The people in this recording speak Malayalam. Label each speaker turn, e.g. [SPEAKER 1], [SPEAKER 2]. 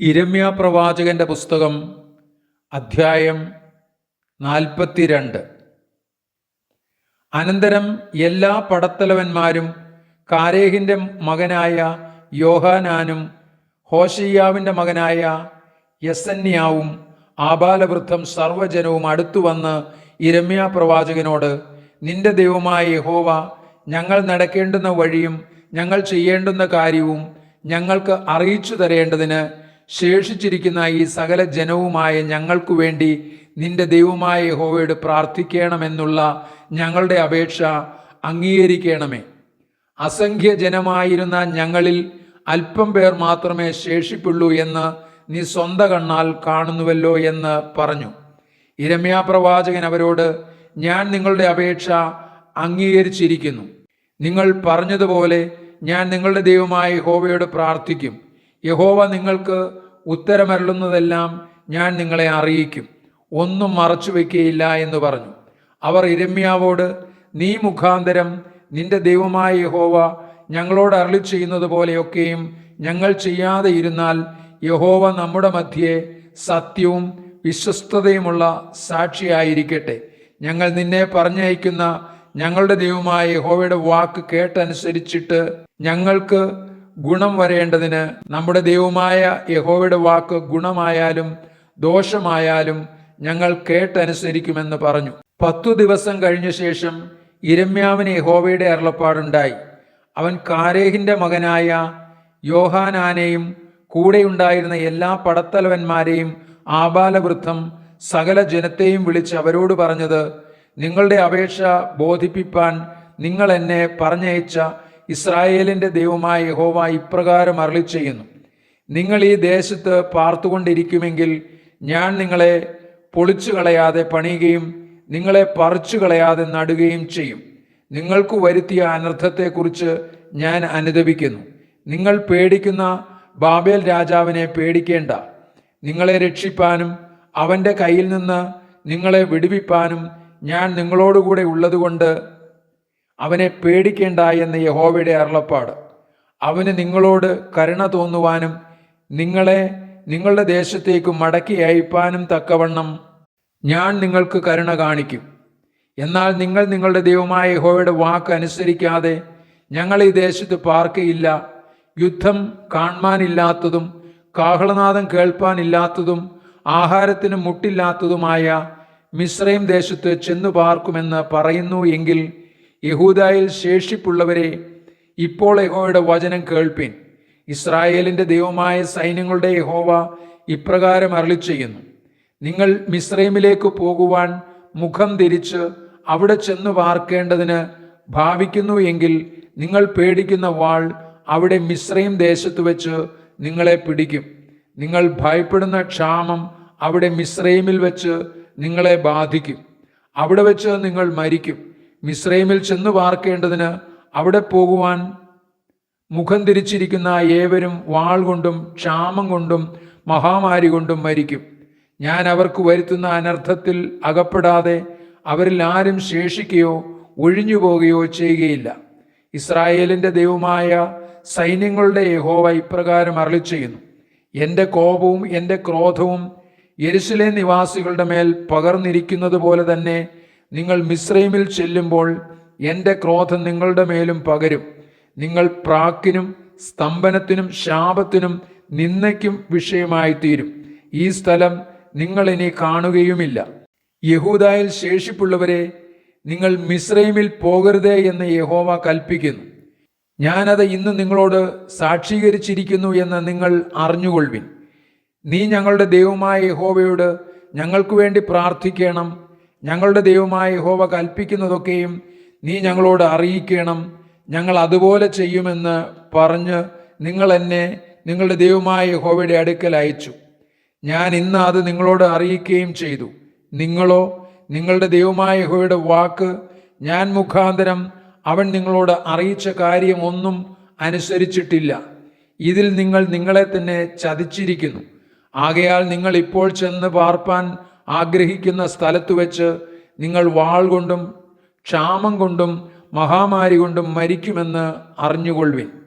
[SPEAKER 1] ഇരമ്യ പ്രവാചകന്റെ പുസ്തകം അധ്യായം നാൽപ്പത്തിരണ്ട്. അനന്തരം എല്ലാ പടത്തലവന്മാരും കാരേഹിന്റെ മകനായ യോഹാനാനും ഹോഷയ്യാവിന്റെ മകനായ യസന്യാവും ആബാലവൃദ്ധം സർവജനവും അടുത്തു വന്ന് ഇരമ്യ പ്രവാചകനോട് നിന്റെ ദൈവമായ യഹോവ ഞങ്ങൾ നടക്കേണ്ടുന്ന വഴിയും ഞങ്ങൾ ചെയ്യേണ്ടുന്ന കാര്യവും ഞങ്ങൾക്ക് അറിയിച്ചു തരേണ്ടതിന് ശേഷിച്ചിരിക്കുന്ന ഈ സകല ജനവുമായ ഞങ്ങൾക്കു വേണ്ടി നിന്റെ ദൈവമായ യഹോവയോട് പ്രാർത്ഥിക്കണമെന്നുള്ള ഞങ്ങളുടെ അപേക്ഷ അംഗീകരിക്കണമേ. അസംഖ്യ ജനമായിരുന്ന ഞങ്ങളിൽ അല്പം പേർ മാത്രമേ ശേഷിപ്പുള്ളൂ എന്ന് നീ സ്വന്ത കണ്ണാൽ കാണുന്നുവല്ലോ എന്ന് പറഞ്ഞു. ഇരമ്യാ പ്രവാചകൻ അവരോട് ഞാൻ നിങ്ങളുടെ അപേക്ഷ അംഗീകരിച്ചിരിക്കുന്നു. നിങ്ങൾ പറഞ്ഞതുപോലെ ഞാൻ നിങ്ങളുടെ ദൈവമായ ഹോവയോട് പ്രാർത്ഥിക്കും. യഹോവ നിങ്ങൾക്ക് ഉത്തരമരുളുന്നതെല്ലാം ഞാൻ നിങ്ങളെ അറിയിക്കും. ഒന്നും മറച്ചു വയ്ക്കുകയില്ല എന്ന് പറഞ്ഞു. അവർ ഇരമ്യാവോട് നീ മുഖാന്തരം നിന്റെ ദൈവമായ യഹോവ ഞങ്ങളോട് അരളി ചെയ്യുന്നത് പോലെയൊക്കെയും ഞങ്ങൾ ചെയ്യാതെ ഇരുന്നാൽ യഹോവ നമ്മുടെ മധ്യേ സത്യവും വിശ്വസ്തതയുമുള്ള സാക്ഷിയായിരിക്കട്ടെ. ഞങ്ങൾ നിന്നെ പറഞ്ഞയക്കുന്ന ഞങ്ങളുടെ ദൈവമായ യഹോവയുടെ വാക്ക് കേട്ടനുസരിച്ചിട്ട് ഞങ്ങൾക്ക് ഗുണം വരേണ്ടതിന് നമ്മുടെ ദൈവമായ യഹോവയുടെ വാക്ക് ഗുണമായാലും ദോഷമായാലും ഞങ്ങൾ കേട്ടനുസരിക്കുമെന്ന് പറഞ്ഞു. പത്തു ദിവസം കഴിഞ്ഞ ശേഷം ഇരമ്യാവിന് യഹോവയുടെ അരുളപ്പാടുണ്ടായി. അവൻ കാരേഹിന്റെ മകനായ യോഹാനാനെയും കൂടെയുണ്ടായിരുന്ന എല്ലാ പടത്തലവന്മാരെയും ആബാലവൃദ്ധം സകല ജനത്തെയും വിളിച്ച് അവരോട് പറഞ്ഞത് നിങ്ങളുടെ അപേക്ഷ ബോധിപ്പിപ്പാൻ നിങ്ങൾ എന്നെ പറഞ്ഞയച്ച ഇസ്രായേലിന്റെ ദൈവമായ യഹോവ ഇപ്രകാരം അരളി ചെയ്യുന്നു നിങ്ങൾ ഈ ദേശത്ത് പാർത്തുകൊണ്ടിരിക്കുമെങ്കിൽ ഞാൻ നിങ്ങളെ പൊളിച്ചു കളയാതെ പണിയുകയും നിങ്ങളെ പറിച്ചു കളയാതെ നടുകയും ചെയ്യും. നിങ്ങൾക്ക് വരുത്തിയ അനർത്ഥത്തെക്കുറിച്ച് ഞാൻ അനുദപിക്കുന്നു നിങ്ങൾ പേടിക്കുന്ന ബാബേൽ രാജാവിനെ പേടിക്കേണ്ട. നിങ്ങളെ രക്ഷിപ്പാനും അവന്റെ കയ്യിൽ നിന്ന് നിങ്ങളെ വിടുവിപ്പാനും ഞാൻ നിങ്ങളോടുകൂടെ ഉള്ളതുകൊണ്ട് അവനെ പേടിക്കേണ്ട എന്ന് യഹോവയുടെ അരുളപ്പാട്. അവന് നിങ്ങളോട് കരുണ തോന്നുവാനും നിങ്ങളെ നിങ്ങളുടെ ദേശത്തേക്ക് മടക്കി അയപ്പാനും തക്കവണ്ണം ഞാൻ നിങ്ങൾക്ക് കരുണ കാണിക്കും. എന്നാൽ നിങ്ങൾ നിങ്ങളുടെ ദൈവമായ യഹോവയുടെ വാക്ക് അനുസരിക്കാതെ ഞങ്ങൾ ഈ ദേശത്ത് പാർക്കയില്ല. യുദ്ധം കാണാനില്ലാത്തതും കാഹളനാദം കേൾപ്പാനില്ലാത്തതും ആഹാരത്തിന് മുട്ടില്ലാത്തതുമായ മിശ്രയും ദേശത്ത് ചെന്നു പാർക്കുമെന്ന് പറയുന്നു എങ്കിൽ യഹൂദായിൽ ശേഷിപ്പുള്ളവരെ ഇപ്പോൾ യഹോയുടെ വചനം കേൾപ്പിൻ. ഇസ്രായേലിന്റെ ദൈവമായ സൈന്യങ്ങളുടെ യഹോവ ഇപ്രകാരം അരളി ചെയ്യുന്നു നിങ്ങൾ മിസ്രൈമിലേക്ക് പോകുവാൻ മുഖം തിരിച്ച് അവിടെ ചെന്ന് പാർക്കേണ്ടതിന് ഭാവിക്കുന്നു എങ്കിൽ നിങ്ങൾ പേടിക്കുന്ന വാൾ അവിടെ മിശ്രയും ദേശത്ത് വെച്ച് നിങ്ങളെ പിടിക്കും. നിങ്ങൾ ഭയപ്പെടുന്ന ക്ഷാമം അവിടെ മിശ്രൈമിൽ വെച്ച് നിങ്ങളെ ബാധിക്കും. അവിടെ വെച്ച് നിങ്ങൾ മരിക്കും. മിശ്രൈമിൽ ചെന്നു പാർക്കേണ്ടതിന് അവിടെ പോകുവാൻ മുഖം തിരിച്ചിരിക്കുന്ന ഏവരും വാൾ കൊണ്ടും ക്ഷാമം കൊണ്ടും മഹാമാരി കൊണ്ടും മരിക്കും. ഞാൻ അവർക്ക് വരുത്തുന്ന അനർത്ഥത്തിൽ അകപ്പെടാതെ അവരിൽ ആരും ശേഷിക്കുകയോ ഒഴിഞ്ഞു പോകുകയോ ചെയ്യുകയില്ല. ഇസ്രായേലിന്റെ ദൈവമായ സൈന്യങ്ങളുടെ യഹോവ ഇപ്രകാരം അരളി ചെയ്യുന്നു എന്റെ കോപവും എന്റെ ക്രോധവും യെരുസലേം നിവാസികളുടെ മേൽ പകർന്നിരിക്കുന്നത് പോലെ തന്നെ നിങ്ങൾ മിശ്രൈമിൽ ചെല്ലുമ്പോൾ എന്റെ ക്രോധം നിങ്ങളുടെ മേലും പകരും. നിങ്ങൾ പ്രാക്കിനും സ്തംഭനത്തിനും ശാപത്തിനും നിന്നയ്ക്കും വിഷയമായി തീരും ഈ സ്ഥലം നിങ്ങൾ ഇനി കാണുകയുമില്ല. യഹൂദായിൽ ശേഷിപ്പുള്ളവരെ നിങ്ങൾ മിശ്രൈമിൽ പോകരുതേ എന്ന് യഹോവ കൽപ്പിക്കുന്നു. ഞാനത് ഇന്ന് നിങ്ങളോട് സാക്ഷീകരിച്ചിരിക്കുന്നു എന്ന് നിങ്ങൾ അറിഞ്ഞുകൊള്ളുവിൻ. നീ ഞങ്ങളുടെ ദൈവമായ യഹോവയോട് ഞങ്ങൾക്ക് വേണ്ടി പ്രാർത്ഥിക്കണം. ഞങ്ങളുടെ ദൈവമായ യഹോവ കൽപ്പിക്കുന്നതൊക്കെയും നീ ഞങ്ങളോട് അറിയിക്കണം. ഞങ്ങൾ അതുപോലെ ചെയ്യുമെന്ന് പറഞ്ഞ് നിങ്ങൾ എന്നെ നിങ്ങളുടെ ദൈവമായ യഹോവയുടെ അടുക്കൽ അയച്ചു. ഞാൻ ഇന്ന് അത് നിങ്ങളോട് അറിയിക്കുകയും ചെയ്തു. നിങ്ങളോ നിങ്ങളുടെ ദൈവമായ യഹോവയുടെ വാക്ക് ഞാൻ മുഖാന്തരം അവൻ നിങ്ങളോട് അറിയിച്ച കാര്യമൊന്നും അനുസരിച്ചിട്ടില്ല. ഇതിൽ നിങ്ങൾ നിങ്ങളെ തന്നെ ചതിച്ചിരിക്കുന്നു. ആകയാൽ നിങ്ങൾ ഇപ്പോൾ ചെന്ന് പാർപ്പാൻ ആഗ്രഹിക്കുന്ന സ്ഥലത്ത് വെച്ച് നിങ്ങൾ വാൾ കൊണ്ടും ക്ഷാമം കൊണ്ടും മഹാമാരി കൊണ്ടും മരിക്കുമെന്ന് അറിഞ്ഞുകൊള്ളുവിൻ.